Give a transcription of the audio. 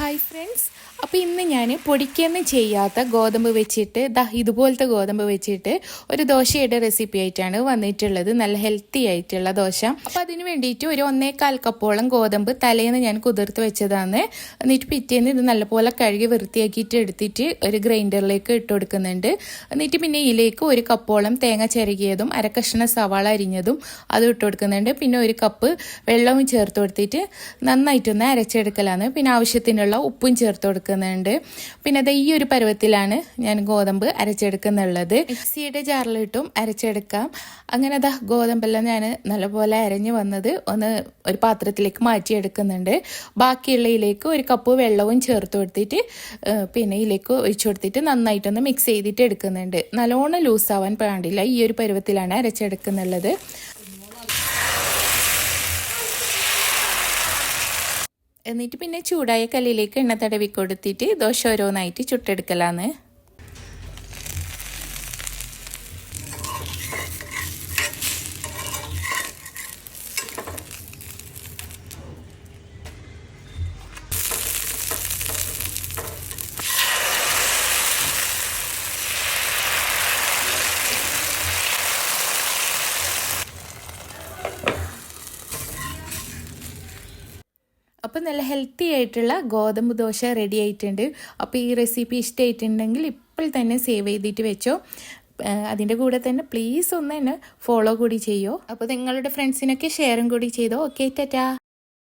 Friends അപ്പോൾ ഇന്ന് ഞാൻ പൊടിക്കൊന്നും ചെയ്യാത്ത ഗോതമ്പ് വെച്ചിട്ട് ദാ ഇതുപോലത്തെ ഗോതമ്പ് വെച്ചിട്ട് ഒരു ദോശയുടെ റെസിപ്പി ആയിട്ടാണ് വന്നിട്ടുള്ളത്. നല്ല ഹെൽത്തി ആയിട്ടുള്ള ദോശ. അപ്പോൾ അതിന് വേണ്ടിയിട്ട് ഒരു ഒന്നേകാൽ കപ്പോളം ഗോതമ്പ് തലേന്ന് ഞാൻ കുതിർത്ത് വെച്ചതാണ്. എന്നിട്ട് പിറ്റേന്ന് ഇത് നല്ലപോലെ കഴുകി വൃത്തിയാക്കിയിട്ട് എടുത്തിട്ട് ഒരു ഗ്രൈൻഡറിലേക്ക് ഇട്ട് കൊടുക്കുന്നുണ്ട്. എന്നിട്ട് പിന്നെ ഇതിലേക്ക് ഒരു കപ്പോളം തേങ്ങ ചിരകിയതും അരക്കഷ്ണ സവാള അരിഞ്ഞതും അതും ഇട്ട് കൊടുക്കുന്നുണ്ട്. പിന്നെ ഒരു കപ്പ് വെള്ളവും ചേർത്ത് കൊടുത്തിട്ട് നന്നായിട്ടൊന്ന് അരച്ചെടുക്കലാണ്. പിന്നെ ആവശ്യത്തിനുള്ള ഉപ്പും ചേർത്ത് കൊടുക്കുന്നുണ്ട്. പിന്നെ അത് ഈ ഒരു പരുവത്തിലാണ് ഞാൻ ഗോതമ്പ് അരച്ചെടുക്കുന്നുള്ളത്. മിക്സിയുടെ ജാറിലിട്ടും അരച്ചെടുക്കാം. അങ്ങനെ അതാ ഗോതമ്പെല്ലാം ഞാൻ നല്ലപോലെ അരഞ്ഞു വന്നത് ഒന്ന് ഒരു പാത്രത്തിലേക്ക് മാറ്റിയെടുക്കുന്നുണ്ട്. ബാക്കിയുള്ളതിലേക്ക് ഒരു കപ്പ് വെള്ളവും ചേർത്ത് കൊടുത്തിട്ട് പിന്നെ ഇതിലേക്ക് ഒഴിച്ചു കൊടുത്തിട്ട് നന്നായിട്ടൊന്ന് മിക്സ് ചെയ്തിട്ട് എടുക്കുന്നുണ്ട്. നല്ലോണം ലൂസ് ആവാൻ പാടില്ല ഈ ഒരു പരുവത്തിലാണ് അരച്ചെടുക്കുന്നുള്ളത്. എന്നിട്ട് പിന്നെ ചൂടായ കല്ലിലേക്ക് എണ്ണ തടവി കൊടുത്തിട്ട് ദോശ ഓരോന്നായിട്ട് ചുട്ടെടുക്കലാന്ന്. അപ്പോൾ നല്ല ഹെൽത്തി ആയിട്ടുള്ള ഗോതമ്പ് ദോശ റെഡി ആയിട്ടുണ്ട്. അപ്പോൾ ഈ റെസിപ്പി ഇഷ്ടമായിട്ടുണ്ടെങ്കിൽ ഇപ്പോൾ തന്നെ സേവ് ചെയ്തിട്ട് വെച്ചോ. അതിന്റെ കൂടെ തന്നെ പ്ലീസ് ഒന്ന് എന്നെ ഫോളോ കൂടി ചെയ്യോ. അപ്പോൾ നിങ്ങളുടെ ഫ്രണ്ട്സിനൊക്കെ ഷെയറും കൂടി ചെയ്തോ. ഓക്കെ ടാറ്റാ